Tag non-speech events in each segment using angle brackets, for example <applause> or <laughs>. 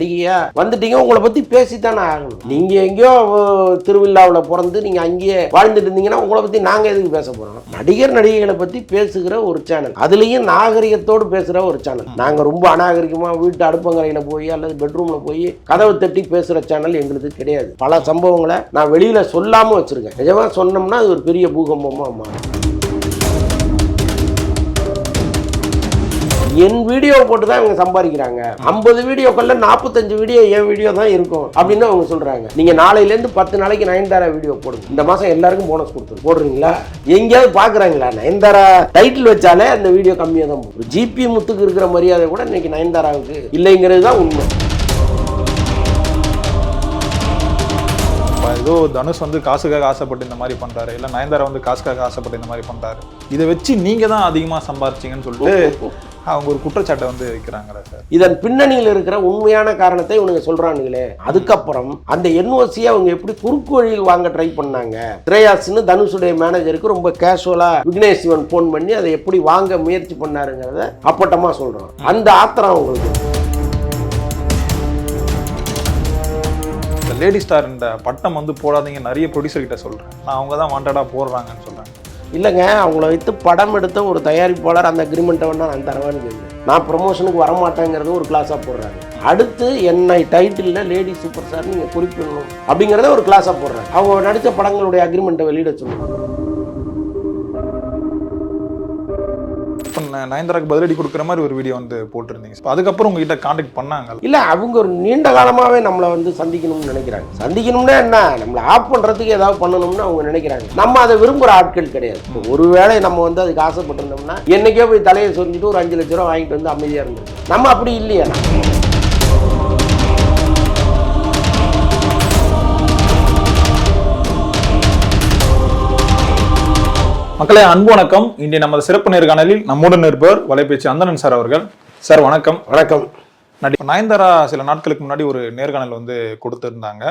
நடிகையா வந்துட்டீங்க உங்களை பத்தி பேசித்தானே ஆகணும். நீங்க எங்கேயோ திருவிழாவில் பிறந்து நீங்க அங்கேயே வாழ்ந்துட்டு இருந்தீங்கன்னா உங்களை பத்தி நாங்க எதுக்கு பேச போறோம்? நடிகர் நடிகைகளை பத்தி பேசுகிற ஒரு சேனல் அதுலயும் நாகரிகத்தோடு பேசுற ஒரு சேனல் நாங்க ரொம்ப அநாகரிகமா வீட்டு அடுப்பங்கரையில போய் அல்லது பெட்ரூம்ல போய் கதவை தட்டி பேசுற சேனல் எங்களுக்கு கிடையாது. பல சம்பவங்களை நான் வெளியில சொல்லாம வச்சிருக்கேன். நிஜமா சொன்னோம்னா அது ஒரு பெரிய பூகம்பமா மாறும். என் வீடியோ போட்டு தான் இவங்க சம்பாதிக்கிறாங்க. ஐம்பது வீடியோக்கள்ல நாற்பத்தஞ்சு வீடியோ என் வீடியோ தான் இருக்கும் அப்படின்னு அவங்க சொல்றாங்க. நீங்க நாளையிலேருந்து பத்து நாளைக்கு நயன்தாரா வீடியோ போடுங்க. இந்த மாசம் எல்லாருக்கும் போனஸ் கொடுத்துரு போடுறீங்களா? எங்கேயாவது பாக்குறாங்களா? நயன்தாரா டைட்டில் வச்சாலே அந்த வீடியோ கம்மியாக தான் போகும். ஜிபி முத்துக்கு இருக்கிற மரியாதை கூட இன்னைக்கு நயன்தாராவுக்கு இல்லைங்கிறது தான் உண்மை. ஏதோ தனுஷ் வந்து காசுக்காக ஆசைப்பட்டு இந்த மாதிரி பண்றாரு. இல்ல நயன்தாரா வந்து காசுக்காக ஆசைப்பட்டு இந்த மாதிரி பண்றாரு. இதை வச்சு நீங்க தான் அதிகமா சம்பாரிச்சிங்கன்னு சொல்லிட்டு அவங்க ஒரு குற்றச்சாட்டை வந்து வைக்கிறாங்களே சார். இதன் பின்னணியில் இருக்கிற உண்மையான காரணத்தை இவனுங்க சொல்றானுங்களே. அதுக்கப்புறம் அந்த என்ஓசியை அவங்க எப்படி குறுக்கு வழியில் வாங்க ட்ரை பண்ணாங்க? ஸ்ரேயாஸ்னு தனுஷுடைய மேனேஜருக்கு ரொம்ப கேஷுவலா விக்னேஷ் சிவன் ஃபோன் பண்ணி அதை எப்படி வாங்க முயற்சி பண்ணாருங்கிறத அப்பட்டமா சொல்றோம் அந்த ஆத்திரம் அவங்களுக்கு லேடி ஸ்டார் இந்த பட்டம் வந்து போடாதீங்க நிறைய ப்ரொடியூசர் கிட்ட சொல்றேன். நான் அவங்க தான் வாண்டடா போடுறாங்கன்னு சொல்றாங்க. இல்லைங்க அவங்கள வைத்து படம் எடுத்த ஒரு தயாரிப்பாளர் அந்த அக்ரிமெண்ட்டை வேணால் நான் தரவேன்னு கேட்குறேன் நான் ப்ரொமோஷனுக்கு வரமாட்டேங்கிறது ஒரு கிளாஸாக போடுறாங்க அடுத்து என்னை டைட்டிலில் லேடி சூப்பர் ஸ்டார் நீங்கள் குறிப்பிடணும் அப்படிங்கிறத ஒரு கிளாஸாக போடுறாங்க அவங்க நடித்த படங்களுடைய அக்ரிமெண்ட்டை வெளியிட சொல்லுவாங்க நயன்தாராக்கு பதிலடி கொடுக்குற மாதிரி ஒரு வீடியோ வந்து போட்டிருந்தீங்க. இப்போ அதுக்கப்புறம் உங்ககிட்ட காண்டாக்ட் பண்ணாங்க இல்லை அவங்க ஒரு நீண்ட காலமாகவே நம்மளை வந்து சந்திக்கணும்னு நினைக்கிறாங்க. சந்திக்கணும்னா என்ன? நம்மளை ஆஃப் பண்ணுறதுக்கு ஏதாவது பண்ணணும்னு அவங்க நினைக்கிறாங்க. நம்ம அதை விரும்புகிற ஆட்கள் கிடையாது. ஒருவேளை நம்ம வந்து அதுக்கு ஆசைப்பட்டிருந்தோம்னா என்னைக்கோ போய் தலையை சொரிஞ்சிட்டு ஒரு அஞ்சு லட்ச ரூபா வாங்கிட்டு வந்து அமைதியாக இருந்திருக்கோம் நம்ம அப்படி இல்லையா? மக்களே அன்பு வணக்கம். இன்றைய நமது சிறப்பு நேர்காணலில் நம்முடன் இருப்பவர் வலைபேச்சு அந்தனன் சார் அவர்கள். சார் வணக்கம். வணக்கம். நடி நயன்தாரா சில நாட்களுக்கு முன்னாடி ஒரு நேர்காணல் வந்து கொடுத்துருந்தாங்க.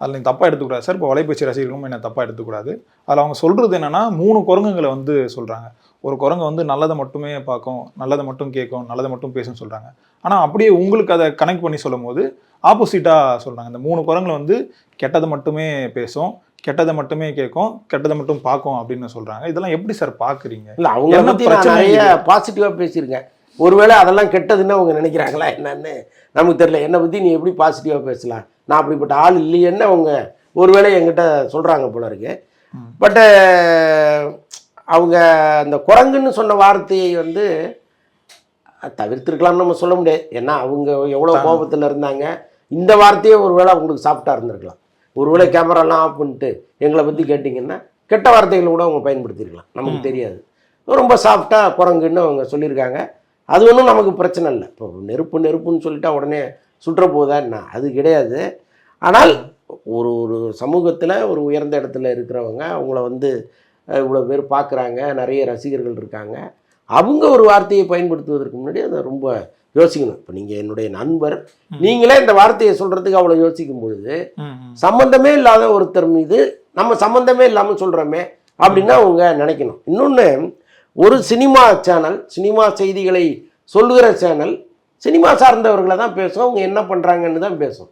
அதில் நீங்கள் தப்பாக எடுத்துக்கூடாது சார். இப்போ வலைபேச்சு ரசிகர்களும் என்ன தப்பாக எடுத்துக்கூடாது. அதில் அவங்க சொல்கிறது என்னன்னா மூணு குரங்குங்களை வந்து சொல்கிறாங்க ஒரு குரங்கு வந்து நல்லதை மட்டுமே பார்க்கும் நல்லதை மட்டும் கேட்கும் நல்லதை மட்டும் பேசும்னு சொல்கிறாங்க ஆனால் அப்படியே உங்களுக்கு அதை கனெக்ட் பண்ணி சொல்லும் போது ஆப்போசிட்டாக சொல்கிறாங்க இந்த மூணு குரங்குல வந்து கெட்டதை மட்டுமே பேசும் கெட்டதை மட்டுமே கேட்கும் கெட்டதை மட்டும் பார்க்கும் அப்படின்னு சொல்கிறாங்க இதெல்லாம் எப்படி சார் பார்க்குறீங்க? இல்ல நான் பிரச்சனை நிறைய பாசிட்டிவா பேசியிருக்கேன். ஒருவேளை அதெல்லாம் கெட்டதுன்னு அவங்க நினைக்கிறாங்களா என்னன்னு நமக்கு தெரியல. என்னை பத்தி நீ எப்படி பாசிட்டிவா பேசலாம்? நான் அப்படிப்பட்ட ஆள் இல்லையேன்னு அவங்க ஒருவேளை என்கிட்ட சொல்றாங்க போல இருக்கு. பட்டு அவங்க அந்த குரங்குன்னு சொன்ன வார்த்தையை வந்து தவிர்த்திருக்கலாம்னு நம்ம சொல்ல முடியாது. ஏன்னா அவங்க எவ்வளோ கோபத்தில் இருந்தாங்க. இந்த வார்த்தையே ஒருவேளை அவங்களுக்கு சாஃப்டாக இருந்திருக்கலாம். ஒருவேளை கேமராலாம் ஆஃப் பண்ணிட்டு எங்களை பற்றி கேட்டிங்கன்னா கெட்ட வார்த்தைகளை கூட அவங்க பயன்படுத்தியிருக்கலாம் நமக்கு தெரியாது. ரொம்ப சாஃப்டாக குரங்குன்னு அவங்க சொல்லியிருக்காங்க. அது ஒன்றும் நமக்கு பிரச்சனை இல்லை. இப்போ நெருப்பு நெருப்புன்னு சொல்லிட்டா உடனே சுற்ற போதா என்ன? அது கிடையாது. ஆனால் ஒரு ஒரு சமூகத்தில் ஒரு உயர்ந்த இடத்துல இருக்கிறவங்க அவங்கள வந்து இவ்வளோ பேர் பார்க்குறாங்க நிறைய ரசிகர்கள் இருக்காங்க. அவங்க ஒரு வார்த்தையை பயன்படுத்துவதற்கு முன்னாடி அதை ரொம்ப யோசிக்கணும். இப்போ நீங்கள் என்னுடைய நண்பர் நீங்களே இந்த வார்த்தையை சொல்கிறதுக்கு அவ்வளோ யோசிக்கும் பொழுது ம், ம். சம்பந்தமே இல்லாத ஒருத்தர் மீது நம்ம சம்பந்தமே இல்லாமல் சொல்கிறோமே அப்படின்னு அவங்க நினைக்கணும். இன்னொன்று ஒரு சினிமா சேனல் சினிமா செய்திகளை சொல்லுகிற சேனல் சினிமா சார்ந்தவர்களை தான் பேசும். அவங்க என்ன பண்ணுறாங்கன்னு தான் பேசும்.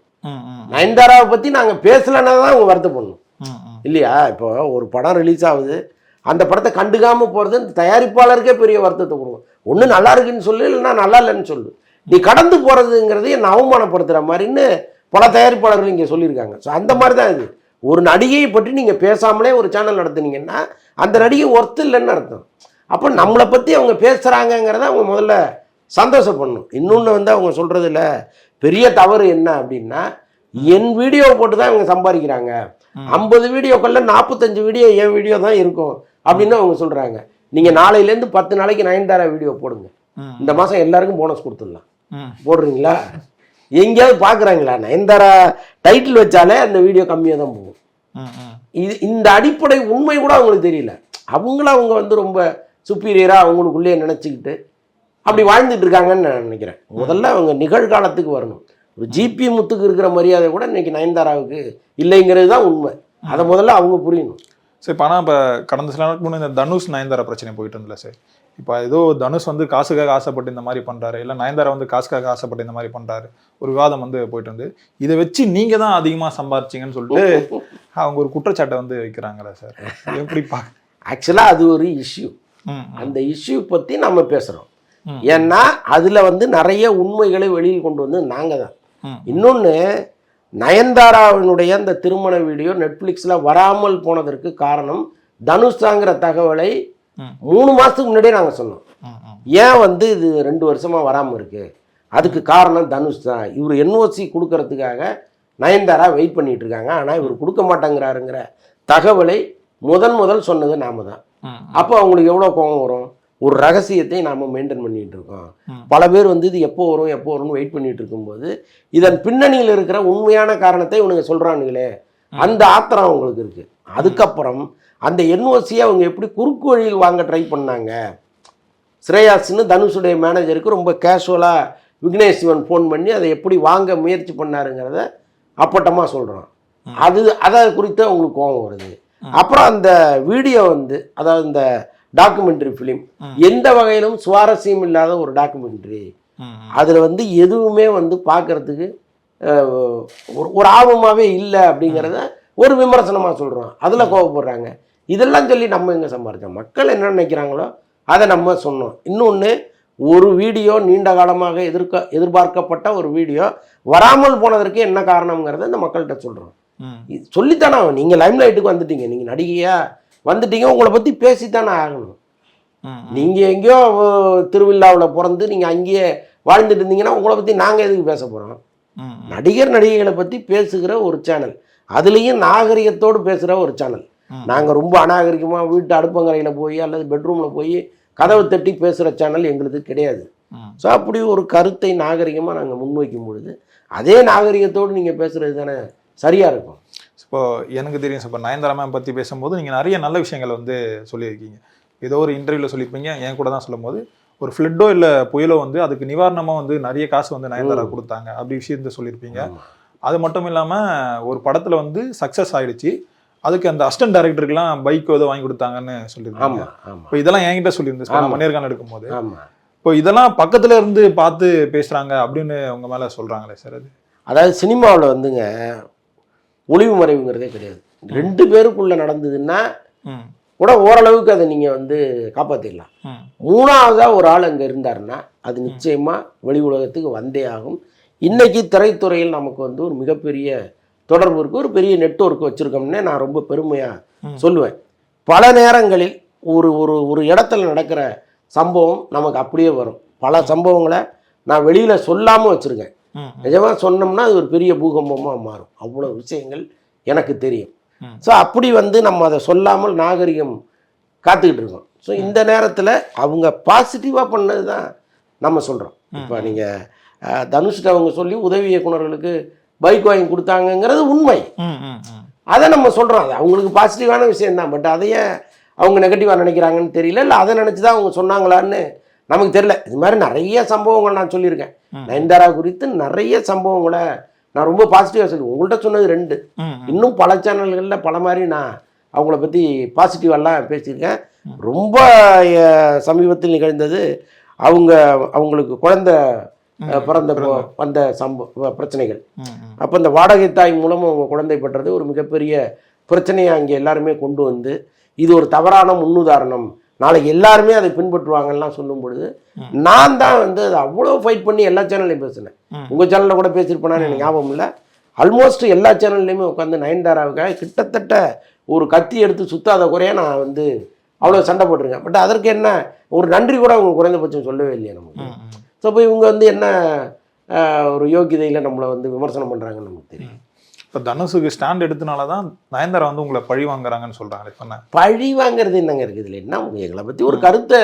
நயன்தாராவை பற்றி நாங்கள் பேசலைன்னா தான் அவங்க வருத்தப்படணும் ம், ம். இல்லையா? இப்போ ஒரு படம் ரிலீஸ் ஆகுது. அந்த படத்தை கண்டுக்காமல் போகிறது இந்த தயாரிப்பாளருக்கே பெரிய வருத்தத்தை கொடுக்கும். ஒன்று நல்லா இருக்குன்னு சொல்லு இல்லைன்னா நல்லா இல்லைன்னு சொல்லு. நீ கடந்து போகிறதுங்கிறது என்னை அவமானப்படுத்துகிற மாதிரின்னு பல தயாரிப்பாளர்கள் இங்கே சொல்லியிருக்காங்க. ஸோ அந்த மாதிரி தான் இது. ஒரு நடிகையை பற்றி நீங்கள் பேசாமலே ஒரு சேனல் நடத்துனீங்கன்னா அந்த நடிகை ஒர்த்து இல்லைன்னு அர்த்தம். அப்போ நம்மளை பற்றி அவங்க பேசுகிறாங்கங்கிறத அவங்க முதல்ல சந்தோஷப்படணும். இன்னொன்று வந்து அவங்க சொல்கிறதுல பெரிய தவறு என்ன அப்படின்னா என் வீடியோ போட்டு தான் இவங்க சம்பாதிக்கிறாங்க. ஐம்பது வீடியோக்கள்ல நாற்பத்தஞ்சு வீடியோ என் வீடியோ தான் இருக்கும் அப்படின்னு அவங்க சொல்றாங்க. நீங்க நாளையிலேருந்து பத்து நாளைக்கு நயன்தாரா வீடியோ போடுங்க. இந்த மாசம் எல்லாருக்கும் போனஸ் கொடுத்துடலாம். போடுறீங்களா? எங்கேயாவது பார்க்குறாங்களா நயன்தாரா டைட்டில் வச்சாலே அந்த வீடியோ கம்மியாக தான் போகும். இது இந்த அடிப்படை உண்மை கூட அவங்களுக்கு தெரியல. அவங்கள அவங்க வந்து ரொம்ப சுப்பீரியராக அவங்களுக்குள்ளேயே நினச்சிக்கிட்டு அப்படி வாழ்ந்துட்டு இருக்காங்கன்னு நான் நினைக்கிறேன். முதல்ல அவங்க நிகழ்காலத்துக்கு வரணும். ஒரு ஜிபி முத்துக்கு இருக்கிற மரியாதை கூட இன்னைக்கு நயன்தாராவுக்கு இல்லைங்கிறது தான் உண்மை. அதை முதல்ல அவங்க புரியணும். சரி இப்போ ஆனால் இப்போ கடந்த சில நாளுக்கு முன்னாடி இந்த தனுஷ் நயன்தாரா பிரச்சனை போயிட்டு இருந்தல சார். இப்போ ஏதோ தனுஷ் வந்து காசுக்காக ஆசைப்பட்டு இந்த மாதிரி பண்றாரு இல்ல நயன்தாரா வந்து காசுக்காக ஆசைப்பட்டு இந்த மாதிரி பண்றாரு ஒரு விவாதம் வந்து போயிட்டு வந்து இதை வச்சு நீங்க தான் அதிகமா சம்பாரிச்சீங்கன்னு சொல்லிட்டு அவங்க ஒரு குற்றச்சாட்டை வந்து வைக்கிறாங்களே சார். எப்படி பா ஆக்சுவலாக அது ஒரு இஷ்யூ அந்த இஷ்யூ பற்றி நம்ம பேசுகிறோம். ஏன்னா அதில் வந்து நிறைய உண்மைகளை வெளியில் கொண்டு வந்து நாங்கள் தான். இன்னொன்று நயன்தாராவினுடைய அந்த திருமண வீடியோ நெட்ஃப்ளிக்ஸில் வராமல் போனதற்கு காரணம் தனுஷ் தாங்கிற தகவலை. மூணு மாதத்துக்கு முன்னாடியே நாங்கள் சொன்னோம். ஏன் வந்து இது ரெண்டு வருஷமாக வராமல் இருக்கு? அதுக்கு காரணம் தனுஷ் தான். இவர் என்ஓசி கொடுக்கறதுக்காக நயன்தாரா வெயிட் பண்ணிட்டு இருக்காங்க. ஆனால் இவர் கொடுக்க மாட்டேங்கிறாருங்கிற தகவலை முதன் முதல் சொன்னது நாம தான். அப்போ அவங்களுக்கு எவ்வளோ கோபம் வரும்? ஒரு ரகசியத்தை நாம் மெயின்டைன் பண்ணிட்டு இருக்கோம். பல பேர் வந்து இது எப்போ வரும் எப்போ வரும்னு வெயிட் பண்ணிட்டு இருக்கும்போது இதன் பின்னணியில் இருக்கிற உண்மையான காரணத்தை இவனுங்க சொல்கிறானுங்களே அந்த ஆத்திரம் அவங்களுக்கு இருக்கு. அதுக்கப்புறம் அந்த என்ஓசியை அவங்க எப்படி குறுக்கு வழியில் வாங்க ட்ரை பண்ணாங்க? ஸ்ரேயாஸ்னு தனுஷுடைய மேனேஜருக்கு ரொம்ப கேஷுவலாக விக்னேஷ் சிவன் ஃபோன் பண்ணி அதை எப்படி வாங்க முயற்சி பண்ணாருங்கிறத அப்பட்டமாக சொல்கிறோம் அது அதை குறித்து அவங்களுக்கு கோபம் வருது. அப்புறம் அந்த வீடியோ வந்து அதாவது இந்த டாக்குமெண்ட்ரி ஃபிலிம் எந்த வகையிலும் சுவாரஸ்யம் இல்லாத ஒரு டாக்குமெண்ட்ரி. அதில் வந்து எதுவுமே வந்து பார்க்கறதுக்கு ஒரு ஒரு ஆர்வமாகவே இல்லை அப்படிங்கிறத ஒரு விமர்சனமாக சொல்கிறோம் அதில் கோவப்படுறாங்க. இதெல்லாம் சொல்லி நம்ம எங்கே சம்பாரிச்சோம்? மக்கள் என்ன நினைக்கிறாங்களோ அதை நம்ம சொன்னோம். இன்னொன்று ஒரு வீடியோ நீண்ட காலமாக எதிர்க்க எதிர்பார்க்கப்பட்ட ஒரு வீடியோ வராமல் போனதற்கு என்ன காரணம்ங்கிறத இந்த மக்கள்கிட்ட சொல்கிறோம் சொல்லித்தானே. நீங்கள் லைம் லைட்டுக்கு வந்துட்டீங்க. நீங்கள் நடிகையா வந்துட்டீங்க உங்களை பற்றி பேசித்தானே ஆகணும். ம், நீங்கள் எங்கேயோ திருவிழாவில் பிறந்து நீங்கள் அங்கேயே வாழ்ந்துட்டு இருந்தீங்கன்னா உங்களை பற்றி நாங்கள் எதுக்கு பேச போகிறோம் ம், ம். நடிகர் நடிகைகளை பற்றி பேசுகிற ஒரு சேனல். அதுலேயும் நாகரிகத்தோடு பேசுகிற ஒரு சேனல். ம். நாங்கள் ரொம்ப அநாகரிகமாக வீட்டு அடுப்பங்கரையில் போய் அல்லது பெட்ரூமில் போய் கதவை தட்டி பேசுகிற சேனல் எங்களுக்கு கிடையாது. ஸோ அப்படி ஒரு கருத்தை நாகரிகமாக நாங்கள் முன்வைக்கும் பொழுது அதே நாகரிகத்தோடு நீங்கள் பேசுகிறது தானே சரியாக இருக்கும்? இப்போ எனக்கு தெரியும். இப்போ நயன்தாரா மேம் பற்றி பேசும்போது நீங்கள் நிறைய நல்ல விஷயங்கள் வந்து சொல்லியிருக்கீங்க. ஏதோ ஒரு இன்டர்வியூவில் சொல்லியிருப்பீங்க. என் கூட தான் சொல்லும்போது ஒரு ஃப்ளட்டோ இல்லை புயலோ வந்து அதுக்கு நிவாரணமாக வந்து நிறைய காசு வந்து நயன்தாரா கொடுத்தாங்க. அப்படி விஷயத்த சொல்லியிருப்பீங்க. அது மட்டும் இல்லாமல் ஒரு படத்தில் வந்து சக்ஸஸ் ஆயிடுச்சு. அதுக்கு அந்த அசிஸ்டன்ட் டைரக்டருக்குலாம் பைக் ஏதோ வாங்கி கொடுத்தாங்கன்னு சொல்லியிருக்காங்க ஆமாம் இப்போ இதெல்லாம் என்கிட்ட சொல்லியிருந்தேன் நேர்காணல் எடுக்கும்போது. இப்போ இதெல்லாம் பக்கத்துல இருந்து பார்த்து பேசுறாங்க அப்படின்னு உங்க மேல சொல்றாங்களே சார் அது? அதாவது சினிமாவில் வந்துங்க ஒளிவு மறைவுங்கிறதே கிடையாது. ரெண்டு பேருக்குள்ள நடந்ததுன்னா கூட ஓரளவுக்கு அதை நீங்கள் வந்து காப்பாற்றிடலாம் மூணாவதாக ஒரு ஆள் அங்கே இருந்தாருன்னா அது நிச்சயமாக வெளி உலகத்துக்கு வந்தே ஆகும். இன்னைக்கு திரைத்துறையில் நமக்கு வந்து ஒரு மிகப்பெரிய தொடர்பு இருக்கு. ஒரு பெரிய நெட்வொர்க் வச்சுருக்கோம்னே நான் ரொம்ப பெருமையாக. சொல்லுவேன். பல நேரங்களில் ஒரு ஒரு ஒரு இடத்துல நடக்கிற சம்பவம் நமக்கு அப்படியே வரும். பல சம்பவங்களை நான் வெளியில் சொல்லாமல் வச்சுருக்கேன். நிஜமாக சொன்னோம்னா அது ஒரு பெரிய பூகம்பமாக மாறும். அவ்வளோ விஷயங்கள் எனக்கு தெரியும். ஸோ அப்படி வந்து நம்ம அதை சொல்லாமல் நாகரிகம் காத்துக்கிட்டு இருக்கோம். ஸோ இந்த நேரத்தில் அவங்க பாசிட்டிவாக பண்ணது தான் நம்ம சொல்கிறோம் இப்போ நீங்கள் தனுஷ்ட அவங்க சொல்லி உதவி இயக்குனர்களுக்கு பைக் வாங்கி கொடுத்தாங்கங்கிறது உண்மை. அதை நம்ம சொல்கிறோம் அது அவங்களுக்கு பாசிட்டிவான விஷயம் தான் பட் அதையே அவங்க நெகட்டிவாக நினைக்கிறாங்கன்னு தெரியல. இல்லை அதை நினச்சி தான் அவங்க சொன்னாங்களான்னு நமக்கு தெரியல. இது மாதிரி நிறைய சம்பவங்கள் நான் சொல்லியிருக்கேன். நயன்தாரா குறித்து நிறைய சம்பவங்களை நான் ரொம்ப பாசிட்டிவாக சொல்லி உங்கள்கிட்ட சொன்னது ரெண்டு. இன்னும் பல சேனல்களில் பல மாதிரி நான் அவங்கள பற்றி பாசிட்டிவெல்லாம் பேசியிருக்கேன். ரொம்ப சமீபத்தில் நிகழ்ந்தது அவங்க அவங்களுக்கு குழந்தை பிறந்த வந்த சம்ப பிரச்சனைகள். அப்போ இந்த வாடகை தாய் மூலமாக அவங்க குழந்தை பெற்றது ஒரு மிகப்பெரிய பிரச்சனையை அங்கே எல்லாருமே கொண்டு வந்து இது ஒரு தவறான முன்னுதாரணம். நாளைக்கு எல்லாருமே அதை பின்பற்றுவாங்கலாம் சொல்லும் பொழுது நான் தான் வந்து அதை அவ்வளோ ஃபைட் பண்ணி எல்லா சேனல்லையும் பேசினேன். உங்கள் சேனலில் கூட பேசியிருப்பேனான்னு எனக்கு ஞாபகம் இல்லை. ஆல்மோஸ்ட் எல்லா சேனல்லையுமே உட்காந்து நயன்தாராவுக்காக கிட்டத்தட்ட ஒரு கத்தி எடுத்து சுத்தாத குறைய நான் வந்து அவ்வளோ சண்டை போட்டிருக்கேன். பட் அதற்கு என்ன ஒரு நன்றி கூட அவங்க குறைந்தபட்சம் சொல்லவே இல்லையே நமக்கு. ஸோ இப்போ இவங்க வந்து என்ன ஒரு யோகிதையில் நம்மளை வந்து விமர்சனம் பண்ணுறாங்கன்னு நமக்கு தெரியும். இப்போ தனுஷுக்கு ஸ்டாண்ட் எடுத்தனால தான் நயன்தாரா வந்து உங்களை பழி வாங்குறாங்கன்னு சொல்றாங்க. இப்போ என்ன? பழி வாங்குறது என்னங்க இருக்குது? இதில் என்ன எங்களை பற்றி ஒரு கருத்தை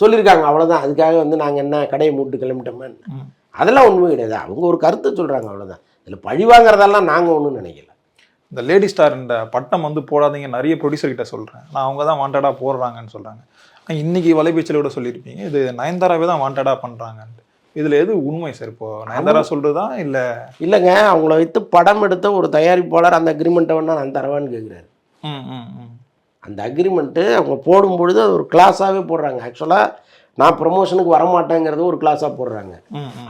சொல்லியிருக்காங்க. அவ்வளோதான் அதுக்காக வந்து நாங்கள் என்ன கடையை மூட்டு கிளம்பிட்டோமே ம். அதெல்லாம் ஒன்றுமே கிடையாது. அவங்க ஒரு கருத்தை சொல்கிறாங்க அவ்வளோதான் இதில் பழி வாங்குறதெல்லாம் நாங்கள் ஒன்றும் நினைக்கல. இந்த லேடி ஸ்டார் இந்த பட்டம் வந்து போடாதீங்க. நிறைய ப்ரொடியூசர் கிட்ட சொல்றேன். நான் அவங்க தான் வாண்டடா போடுறாங்கன்னு சொல்றாங்க. ஆனா, இன்னைக்கு வலைபேச்சில் கூட சொல்லியிருப்பீங்க. இது நயன்தாராவே தான் வாண்டடா பண்றாங்கன்ட்டு. இதுல எது உண்மை சார்? இப்போ நயன்தாரா சொல்றதா இல்ல? இல்லைங்க அவங்கள வைத்து படம் எடுத்த ஒரு தயாரிப்பாளர் அந்த அக்ரிமெண்ட்டை வேணா நான் தரவான்னு கேட்குறாரு. அந்த அக்ரிமெண்ட்டு அவங்க போடும் பொழுது அது ஒரு கிளாஸாகவே போடுறாங்க. ஆக்சுவலாக நான் ப்ரமோஷனுக்கு வரமாட்டேங்கிறத ஒரு கிளாஸாக போடுறாங்க.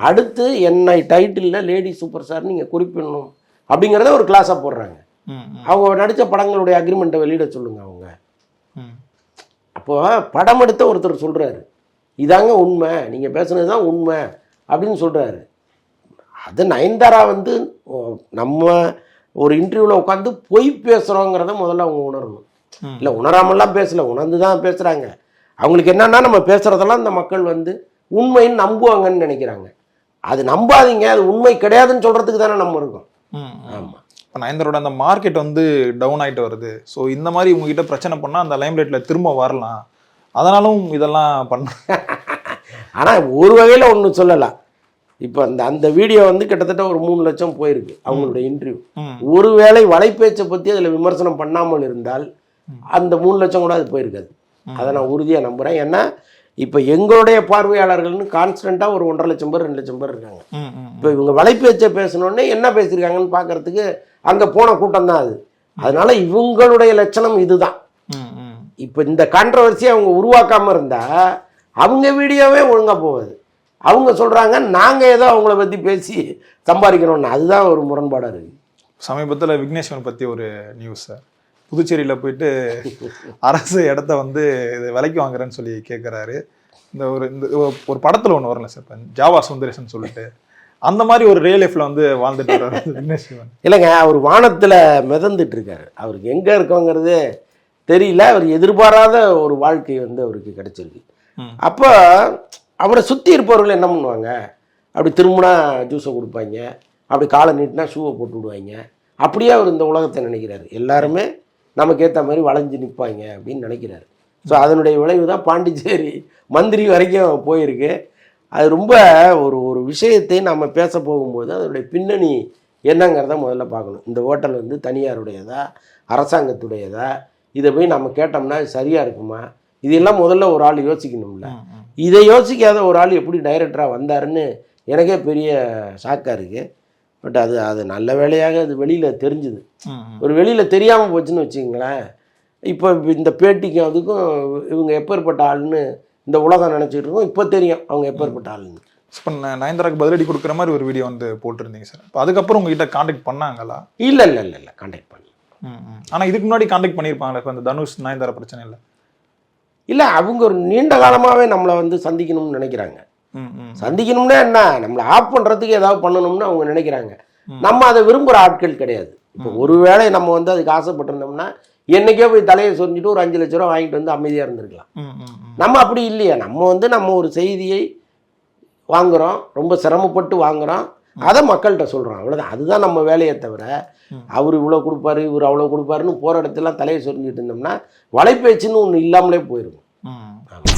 அடுத்து என்னை டைட்டிலில் லேடி சூப்பர் ஸ்டார் நீங்கள் குறிப்பிடணும் அப்படிங்கிறத ஒரு கிளாஸாக போடுறாங்க. அவங்க நடித்த படங்களுடைய அக்ரிமெண்ட்டை வெளியிட சொல்லுங்க அவங்க. அப்போ படம் எடுத்த ஒருத்தர் சொல்கிறாரு இதாங்க உண்மை. நீங்கள் பேசுனது தான் உண்மை அப்படின்னு சொல்கிறாரு அது நயன்தாரா வந்து நம்ம ஒரு இன்டர்வியூவில் உட்காந்து பொய் பேசுகிறோங்கிறத முதல்ல அவங்க உணரணும். இல்லை உணராமல்லாம் பேசல உணர்ந்து தான் பேசுகிறாங்க அவங்களுக்கு என்னன்னா நம்ம பேசுகிறதெல்லாம் இந்த மக்கள் வந்து உண்மைன்னு நம்புவாங்கன்னு நினைக்கிறாங்க. அது நம்பாதீங்க அது உண்மை கிடையாதுன்னு சொல்கிறதுக்கு தானே நம்ம இருக்கோம். ஆமாம் இப்போ நயன்தாரோட அந்த மார்க்கெட் வந்து டவுன் ஆயிட்டு வருது. ஸோ இந்த மாதிரி உங்ககிட்ட பிரச்சனை பண்ணா அந்த லைம்லைட்ல திரும்ப வரலாம். அதனாலும் இதெல்லாம் பண்ண <laughs> ஆனால் ஒரு வகையில் ஒன்று சொல்லலாம். இப்போ அந்த அந்த வீடியோ வந்து கிட்டத்தட்ட ஒரு மூணு லட்சம் போயிருக்கு அவங்களுடைய இன்டர்வியூ ஒருவேளை வலைப்பேச்சை பற்றி அதில் விமர்சனம் பண்ணாமல் இருந்தால் அந்த மூணு லட்சம் கூட அது போயிருக்காது. அதை நான் உறுதியாக நம்புகிறேன் ஏன்னா இப்போ எங்களுடைய பார்வையாளர்கள்னு கான்ஸ்டண்ட்டாக ஒரு ஒன்றரை லட்சம் பேர் ரெண்டு லட்சம் பேர் இருக்காங்க. இப்போ இவங்க வலைப்பேச்சை பேசணுன்னே என்ன பேசியிருக்காங்கன்னு பார்க்கறதுக்கு அங்கே போன கூட்டம் தான் அது அதனால இவங்களுடைய லட்சணம் இதுதான். இப்போ இந்த கான்ட்ரவர்சியை அவங்க உருவாக்காமல் இருந்தால் அவங்க வீடியோவே ஒழுங்காக போகாது. அவங்க சொல்கிறாங்க நாங்கள் ஏதோ அவங்கள பற்றி பேசி சம்பாதிக்கிறோம்னு அதுதான் ஒரு முரண்பாடாக இருக்குது சமீபத்துல விக்னேஸ்வரன் பத்தி ஒரு நியூஸ் சார் புதுச்சேரியில போயிட்டு அரசு இடத்த வந்து இது விலைக்கு வாங்குறேன்னு சொல்லி கேட்குறாரு இந்த ஒரு இந்த ஒரு படத்துல ஒன்று வரல சார் இப்ப ஜாவா சுந்தரேசன் சொல்லிட்டு. அந்த மாதிரி ஒரு ரியல் லைஃப்ல வந்து வாழ்ந்துட்டு வர்றாரு விக்னேஸ்வரன் இல்லைங்க அவர் வானத்தில் மிதந்துட்டு இருக்காரு. அவருக்கு எங்கே இருக்கோங்கிறது தெரியல அவர் எதிர்பாராத ஒரு வாழ்க்கை வந்து அவருக்கு கிடைச்சிருக்கு. அப்போ அவரை சுற்றி இருப்பவர்கள் என்ன பண்ணுவாங்க? அப்படி திரும்பினா ஜூஸை கொடுப்பாங்க. அப்படி காலை நீட்டினா ஷூவை போட்டு விடுவாங்க. அப்படியே அவர் இந்த உலகத்தை நினைக்கிறாரு. எல்லாருமே நமக்கு ஏற்ற மாதிரி வளைஞ்சு நிற்பாங்க அப்படின்னு நினைக்கிறாரு. ஸோ அதனுடைய விளைவு தான் பாண்டிச்சேரி மந்திரி வரைக்கும் போயிருக்கு. அது ரொம்ப ஒரு ஒரு விஷயத்தை நம்ம பேச போகும்போது அதனுடைய பின்னணி என்னங்கிறத முதல்ல பார்க்கணும். இந்த ஹோட்டல் வந்து தனியாருடையதா? அரசாங்கத்துடையதா? இதை போய் நம்ம கேட்டோம்னா சரியாக இருக்குமா? இதெல்லாம் முதல்ல ஒரு ஆள் யோசிக்கணும்ல. இதை யோசிக்காத ஒரு ஆள் எப்படி டைரக்டராக வந்தாருன்னு எனக்கே பெரிய ஷாக்காக இருக்குது பட் அது அது நல்ல வேலையாக அது வெளியில் தெரிஞ்சுது. ஒரு வெளியில் தெரியாமல் போச்சுன்னு வச்சுங்களேன் இப்போ இந்த பேட்டிக்கும் அதுக்கும் இவங்க எப்பேற்பட்ட ஆளுன்னு இந்த உலகம் நினச்சிட்டு இருக்கோம். இப்போ தெரியும் அவங்க எப்பேற்பட்ட ஆளுன்னு இப்போ நயன்தாராக்கு பதிலடி கொடுக்குற மாதிரி ஒரு வீடியோ வந்து போட்டிருந்தீங்க சார் இப்போ அதுக்கப்புறம் உங்ககிட்ட காண்டாக்ட் பண்ணாங்களா? இல்லை இல்லை இல்லை இல்லை. கான்டாக்ட் பண்ணல. ம், ம். ஆனா இதுக்கு முன்னாடி காண்டாக்ட் பண்ணியிருப்பாங்களே இப்போ இந்த தனுஷ் நயன்தாரா பிரச்சனை இல்லை. இல்லை அவங்க ஒரு நீண்ட காலமாகவே நம்மளை வந்து சந்திக்கணும்னு நினைக்கிறாங்க. சந்திக்கணும்னா என்ன? நம்மளை ஆஃப் பண்ணுறதுக்கு ஏதாவது பண்ணணும்னு அவங்க நினைக்கிறாங்க. நம்ம அதை விரும்புகிற ஆட்கள் கிடையாது. இப்போ ஒருவேளை நம்ம வந்து அதுக்கு ஆசைப்பட்டிருந்தோம்னா என்னைக்கோ போய் தலையை சொரிஞ்சிட்டு ஒரு அஞ்சு லட்ச ரூபா வாங்கிட்டு வந்து அமைதியாக இருந்திருக்கலாம். நம்ம அப்படி இல்லையா. நம்ம வந்து நம்ம ஒரு செய்தியை வாங்குறோம் ரொம்ப சிரமப்பட்டு வாங்குறோம். அதை மக்கள்கிட்ட சொல்கிறோம் அவ்வளோதான் அதுதான் நம்ம வேலையை தவிர. அவர் இவ்வளோ கொடுப்பாரு இவர் அவ்வளோ கொடுப்பாருன்னு போகிற இடத்துல தலையை சொரிஞ்சிட்டு இருந்தோம்னா வலைப்பேச்சுன்னு ஒன்று இல்லாமலே போயிருக்கும் ம். ஆமா.